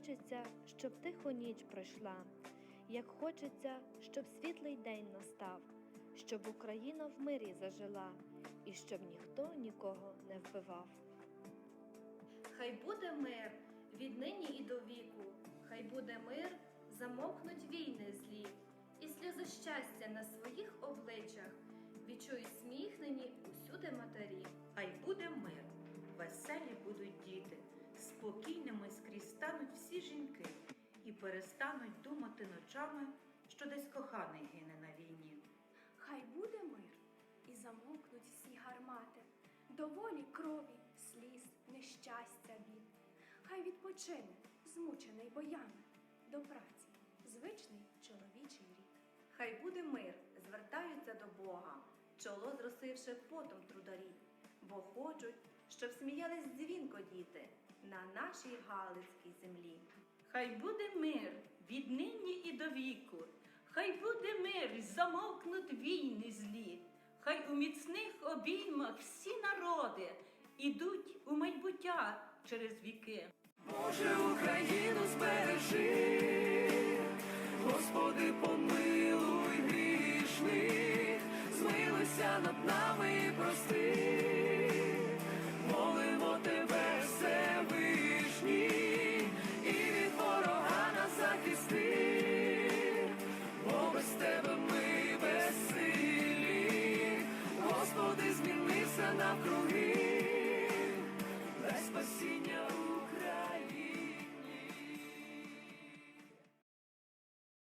хочеться, щоб тихо ніч пройшла, як хочеться, щоб світлий день настав, щоб Україна в мирі зажила, і щоб ніхто нікого не вбивав. Хай буде мир віднині і до віку, хай буде мир, замовкнуть війни злі, і сльози щастя на своїх обличчях відчують сміхнені усюди матері. Хай буде мир, веселі будуть діти, спокійними скрізь стануть всі жінки і перестануть думати ночами, що десь коханий гине на війні. Хай буде мир, і замовкнуть всі гармати, доволі крові, сліз, нещастя бід. Хай відпочине, змучений боями, до праці, звичний чоловічий рід. Хай буде мир, звертаються до Бога, чоло зросивши потом трударі, бо хочуть, щоб сміялись дзвінко діти на нашій Галицькій землі. Хай буде мир віднині і до віку, хай буде мир, замовкнуть війни злі, хай у міцних обіймах всі народи ідуть у майбуття через віки. Боже, Україну збережи, Господи, помилуй грішних, змилуйся над нами навкруги.